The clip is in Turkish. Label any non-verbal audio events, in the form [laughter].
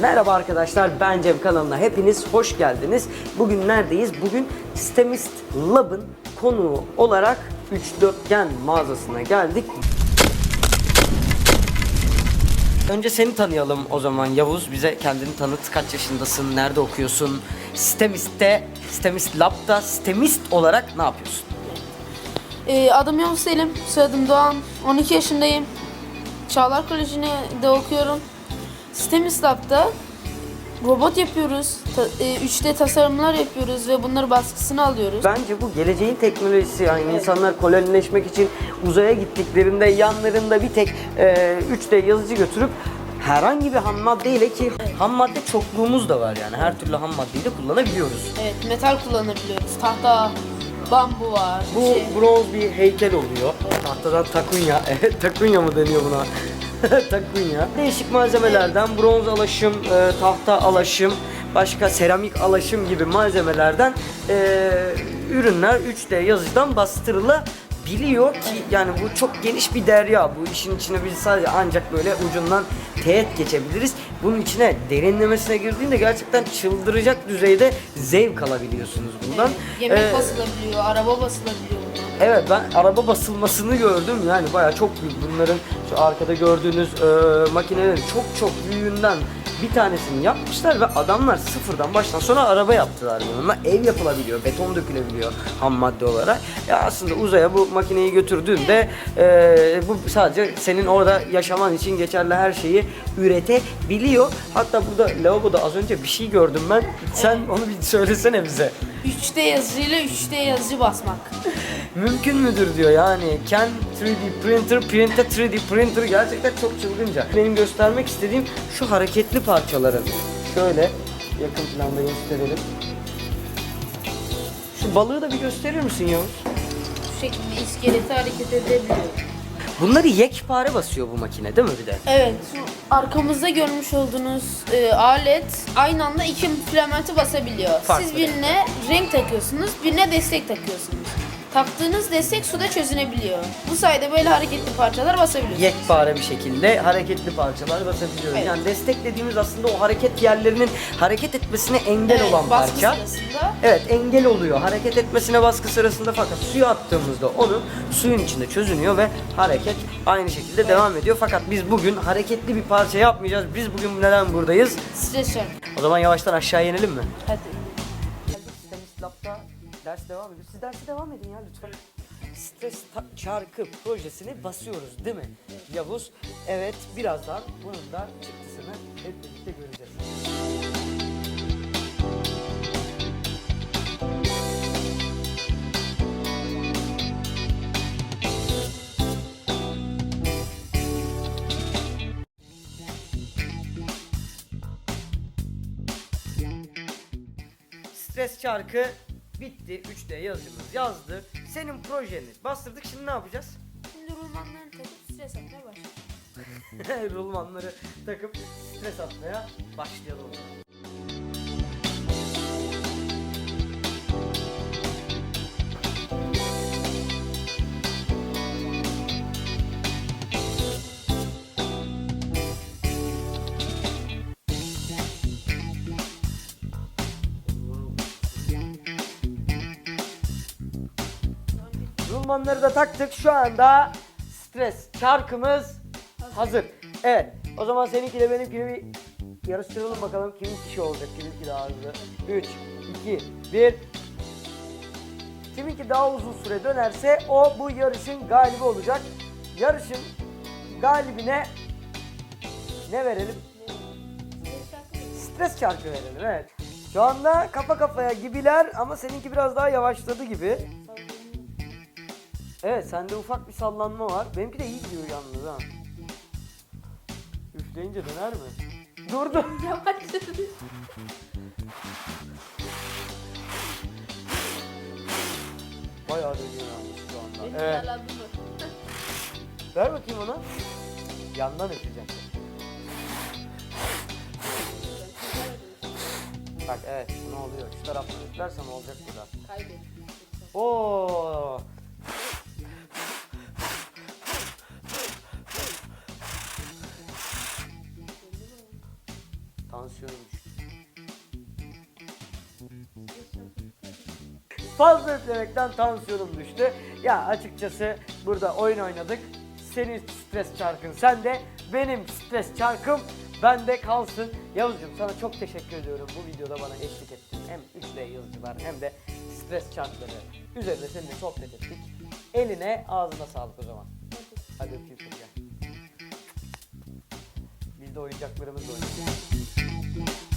Merhaba arkadaşlar ben Cem kanalına hepiniz hoş geldiniz. Bugün neredeyiz? Bugün Sistemist Lab'ın konuğu olarak 3 dörtgen mağazasına geldik. Önce seni tanıyalım o zaman Yavuz. Bize kendini tanıt. Kaç yaşındasın? Nerede okuyorsun? Sistemist'te, Sistemist Lab'da Sistemist olarak ne yapıyorsun? Ee, adım Yavuz Selim, soyadım Doğan. 12 yaşındayım. Çağlar Koleji'nde okuyorum. Sistem İslap'ta robot yapıyoruz. Ta- e, 3D tasarımlar yapıyoruz ve bunları baskısını alıyoruz. Bence bu geleceğin teknolojisi yani insanlar kolonileşmek için uzaya gittiklerinde yanlarında bir tek e, 3D yazıcı götürüp herhangi bir ham madde ile ki ham madde çokluğumuz da var yani her türlü ham maddeyi de kullanabiliyoruz. Evet, metal kullanabiliyoruz. Tahta, bambu var. Bu şey. bronz bir heykel oluyor. Tahtadan takunya. Evet, [laughs] takunya mı deniyor buna? [laughs] takunya. Değişik malzemelerden bronz alaşım, e, tahta alaşım, başka seramik alaşım gibi malzemelerden e, ürünler 3D yazıcıdan bastırılabiliyor ki yani bu çok geniş bir derya. Bu işin içine biz sadece ancak böyle ucundan teğet geçebiliriz. Bunun içine derinlemesine girdiğinde gerçekten çıldıracak düzeyde zevk alabiliyorsunuz bundan. Yemek Ee, basılabiliyor, araba basılabiliyor. Evet ben araba basılmasını gördüm. Yani baya çok büyük. Bunların şu arkada gördüğünüz e, makinelerin çok çok büyüğünden bir tanesini yapmışlar ve adamlar sıfırdan baştan sona araba yaptılar bununla. Ev yapılabiliyor, beton dökülebiliyor ham madde olarak. Ya aslında uzaya bu makineyi götürdüğünde e, bu sadece senin orada yaşaman için geçerli her şeyi üretebiliyor. Hatta burada lavaboda az önce bir şey gördüm ben. Sen onu bir söylesene bize. 3D yazıcıyla 3D yazıcı basmak. Mümkün müdür diyor yani Can 3D printer, print a 3D printer gerçekten çok çılgınca. Benim göstermek istediğim şu hareketli parçaların. Şöyle yakın planda gösterelim. Şu balığı da bir gösterir misin Yavuz? Bu şekilde iskeleti hareket edebiliyor. Bunları yekpare basıyor bu makine değil mi bir de? Evet, şu arkamızda görmüş olduğunuz e, alet aynı anda iki filamenti basabiliyor. Farklı Siz birine renk takıyorsunuz, birine destek takıyorsunuz. Taktığınız destek suda çözünebiliyor. Bu sayede böyle hareketli parçalar basabiliyorsunuz. Yekpare bir şekilde hareketli parçalar basabiliyoruz. Evet. Yani desteklediğimiz aslında o hareket yerlerinin hareket etmesine engel Evet, olan baskı parça. sırasında Evet engel oluyor. Hareket etmesine baskı sırasında fakat suya attığımızda onu suyun içinde çözünüyor ve hareket aynı şekilde devam ediyor. Fakat biz bugün hareketli bir parça yapmayacağız. Biz bugün neden buradayız? stres şarkı. O zaman yavaştan aşağı inelim mi? Hadi. Ders devam ediyor. Siz derse devam edin ya lütfen. Stres çarkı projesini basıyoruz değil mi? Yavuz. Evet birazdan bunun da çıktısını hep birlikte göreceğiz. Stres çarkı bitti. 3D yazıcımız yazdı. Senin projeni bastırdık. Şimdi ne yapacağız? Şimdi rulmanlarını takıp stres atmaya başlayalım. Rulmanları takıp stres atmaya başlayalım. [laughs] Rulmanları da taktık. Şu anda stres çarkımız hazır. Evet. O zaman seninkiyle benimkini bir yarıştıralım bakalım kimin kişi olacak, kiminki daha hızlı. 3, 2, 1. Kiminki daha uzun süre dönerse o bu yarışın galibi olacak. Yarışın galibine ne verelim? Stres çarkı verelim evet. Şu anda kafa kafaya gibiler ama seninki biraz daha yavaşladı gibi. Evet sende ufak bir sallanma var. Benimki de iyi gidiyor yalnız ha. Üfleyince döner mi? Durdu. [laughs] Yavaş. Bayağı dönüyor yalnız şu anda. Beni Evet. mı? Ver bakayım ona. Yandan üfleyeceğim. Bak evet ne oluyor? Şu taraftan üflersem olacak bu da. Kaybettim. Oo. Tansiyonum düştü. Fazla üflemekten tansiyonum düştü. Ya açıkçası burada oyun oynadık. Senin stres çarkın sende, benim stres çarkım bende kalsın. Yavuzcuğum sana çok teşekkür ediyorum bu videoda bana eşlik ettin. Hem 3D yazıcılar hem de stres çarkları üzerine seninle sohbet ettik. Eline ağzına sağlık o zaman. Hadi öpeyim seni gel. Biz de oyuncaklarımızla Bye.